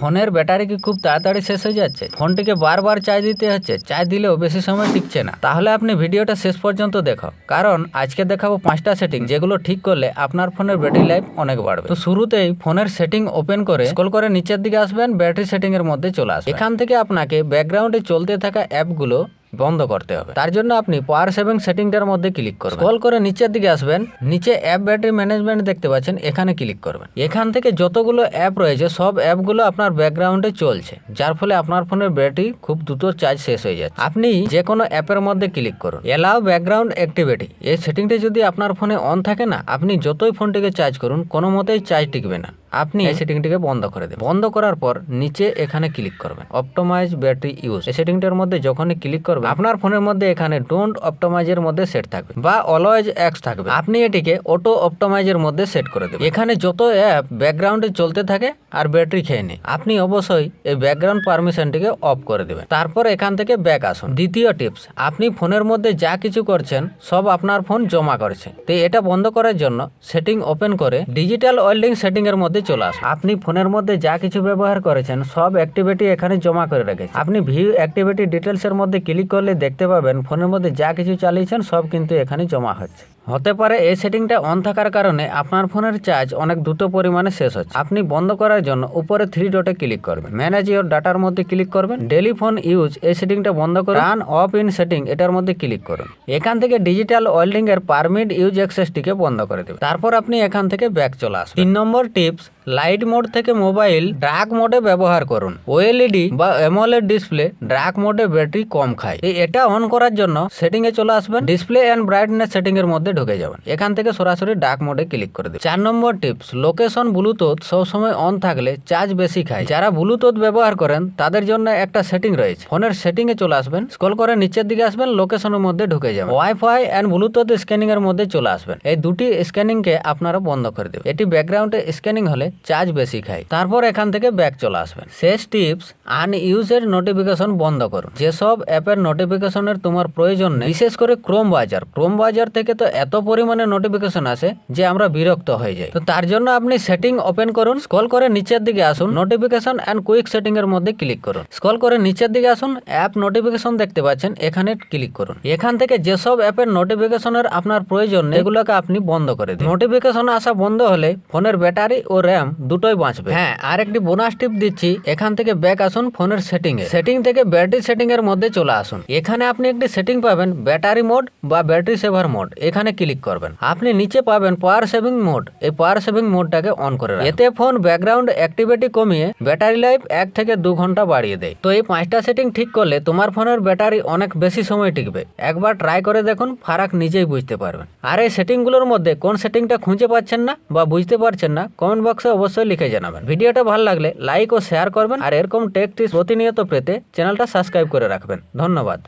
ফোনের ব্যাটারি কি খুব তাড়াতাড়ি শেষ হয়ে যাচ্ছে? ফোনটিকে বারবার চার্জ দিতে হচ্ছে, চার্জ দিলেও বেশি সময় টিকছে না। তাহলে আপনি ভিডিওটা শেষ পর্যন্ত দেখো, কারণ আজকে দেখাবো পাঁচটা সেটিং যেগুলো ঠিক করলে আপনার ফোনের ব্যাটারি লাইফ অনেক বাড়বে। তো শুরুতেই ফোনের সেটিং ওপেন করে স্কল করে নিচের দিকে আসবেন ব্যাটারি সেটিং এর মধ্যে চলে আসবে এখান থেকে আপনাকে ব্যাকগ্রাউন্ডে চলতে থাকা অ্যাপগুলো বন্ধ করতে হবে। তার জন্য আপনি পাওয়ার সেভিং সেটিংটার মধ্যে ক্লিক করবেন। কল করে নিচের দিকে আসবেন। নিচে অ্যাপ ব্যাটারি ম্যানেজমেন্ট দেখতে পাচ্ছেন, এখানে ক্লিক করবেন। এখান থেকে যতগুলো অ্যাপ রয়েছে, সব অ্যাপগুলো আপনার ব্যাকগ্রাউন্ডে চলছে, যার ফলে আপনার ফোনের ব্যাটারি খুব দ্রুত চার্জ শেষ হয়ে যাচ্ছে। আপনি যে কোনো অ্যাপের মধ্যে ক্লিক করুন। এলাও ব্যাকগ্রাউন্ড অ্যাক্টিভিটি এই সেটিংটি যদি আপনার ফোনে অন থাকে না, আপনি যতই ফোনটিকে চার্জ করুন, কোনো মতেই চার্জ টিকবে না। আপনি এই সেটিংটিকে বন্ধ করে দেবেন। বন্ধ করার পর নিচে এখানে ক্লিক করবেন। অপটোমাইজ ব্যাটারি ইউজ এই সেটিংটার মধ্যে যখনই ক্লিক করবেন আপনার ফোনের মধ্যে এখানে ডোন্ট অপটোমাইজের মধ্যে সেট থাকবে বা অলওয়েজ এক্স থাকবে। আপনি এটিকে অটো অপটোমাইজের মধ্যে সেট করে দেবেন। এখানে যত অ্যাপ ব্যাকগ্রাউন্ডে চলতে থাকে আর ব্যাটারি খেয়ে নেয় আপনি অবশ্যই এই ব্যাকগ্রাউন্ড পারমিশনটিকে অফ করে দেবেন। তারপর এখান থেকে ব্যাক আসুন। দ্বিতীয় টিপস আপনি ফোনের মধ্যে যা কিছু করছেন সব আপনার ফোন জমা করছে। তো এটা বন্ধ করার জন্য সেটিং ওপেন করে ডিজিটাল ওয়েল্ডিং সেটিং এর মধ্যে চলে আসে আপনি ফোনের মধ্যে যা কিছু ব্যবহার করেছেন, সব অ্যাক্টিভিটি এখানে জমা করে রেখেছেন আপনি ভিউ অ্যাক্টিভিটি ডিটেলসের মধ্যে ক্লিক করলে দেখতে পাবেন, ফোনের মধ্যে যা কিছু চালিয়েছেন, সব কিন্তু এখানে জমা হচ্ছে। হতে পারে এই সেটিংটা অন থাকার কারণে আপনার ফোনের চার্জ অনেক দ্রুত পরিমাণে শেষ হচ্ছে। আপনি বন্ধ করার জন্য উপরে থ্রি ডটে ক্লিক করবেন। ম্যানেজ ইউর ডাটার মধ্যে ক্লিক করবেন। ডেলি ফোন ইউজ এই সেটিংটা বন্ধ করে রান অফ ইন সেটিং এটার মধ্যে ক্লিক করুন। এখান থেকে ডিজিটাল ওয়েল্ডিং এর পারমিট ইউজ অ্যাক্সেসটিকে বন্ধ করে দেবেন। তারপর আপনি এখান থেকে ব্যাক চলে আসুন তিন নম্বর টিপস লাইট মোড থেকে মোবাইল ডার্ক মোডে ব্যবহার করুন। ওএলইডি বা এমোলেড ডিসপ্লে ডার্ক মোডে ব্যাটারি কম খায়। এই এটা অন করার জন্য সেটিং এ চলে আসবেন। ডিসপ্লে এন্ড ব্রাইটনেস সেটিং এর মধ্যে ঢুকে যাবেন। এখান থেকে সরাসরি ডার্ক মোডে ক্লিক করে দেবেন। চার নম্বর টিপস, লোকেশন ব্লুটুথ সবসময় অন থাকলে চার্জ বেশি খায়। যারা ব্লুটুথ ব্যবহার করেন, তাদের জন্য একটা সেটিং রয়েছে। ফোনের সেটিং এ চলে আসবেন। স্ক্রল করে নিচের দিকে আসবেন, লোকেশনের মধ্যে ঢুকে যাবেন। ওয়াইফাই এন্ড ব্লুটুথ স্ক্যানিং এর মধ্যে চলে আসবেন। এই দুটি স্ক্যানিং কে আপনারা বন্ধ করে দেবেন। এটি ব্যাকগ্রাউন্ডে স্ক্যানিং হলে চার্জ বেশি খায় তারপর এখান থেকে ব্যাক চলে আসবেন। শেষ টিপস আনইউজের নোটিফিকেশন বন্ধ করুন। যেসব অ্যাপের নোটিফিকেশনের তোমার প্রয়োজন নেই, বিশেষ করে ক্রোম বাজার ক্রোম বাজার থেকে তো এত পরিমাণে নোটিফিকেশন আসে যে আমরা বিরক্ত হয়ে যাই। তো তার জন্য আপনি সেটিং ওপেন করুন স্ক্রল করে নিচের দিকে আসুন নোটিফিকেশন অ্যান্ড কুইক সেটিং এর মধ্যে ক্লিক করুন। স্কল করে নিচের দিকে আসুন অ্যাপ নোটিফিকেশন দেখতে পাচ্ছেন, এখানে ক্লিক করুন। এখান থেকে যেসব অ্যাপের নোটিফিকেশনের আপনার প্রয়োজন এগুলোকে আপনি বন্ধ করে দিন। নোটিফিকেশন আসা বন্ধ হলে ফোনের ব্যাটারি ও র্যাম দুটোই বাঁচবে। হ্যাঁ আর একটি বোনাস টিপ দিচ্ছি, এখান থেকে ব্যাক আসুন ফোনের সেটিং এ। সেটিং থেকে ব্যাটারি সেটিং এর মধ্যে চলে আসুন। এখানে আপনি একটি সেটিং পাবেন ব্যাটারি মোড বা ব্যাটারি সেভার মোড এখানে ক্লিক করবেন। আপনি নিচে পাবেন পাওয়ার সেভিং মোড এই পাওয়ার সেভিং মোডটাকে অন করে। এতে ফোন ব্যাকগ্রাউন্ড অ্যাক্টিভিটি কমিয়ে ব্যাটারি লাইফ এক থেকে দু ঘণ্টা বাড়িয়ে দেয়। তো এই পাঁচটা সেটিং ঠিক করলে তোমার ফোনের ব্যাটারি অনেক বেশি সময় টিকবে। একবার ট্রাই করে দেখুন, ফারাক নিজেই বুঝতে পারবেন। আর এই সেটিংগুলোর মধ্যে কোন সেটিংটা খুঁজে পাচ্ছেন না বা বুঝতে পারছেন না কমেন্ট বক্সে অবশ্যই লিখে জানাবেন। ভিডিওটা ভালো লাগলে লাইক ও শেয়ার করবেন আর এরকম টেক টিপস প্রতিনিয়ত পেতে চ্যানেলটা সাবস্ক্রাইব করে রাখবেন। ধন্যবাদ।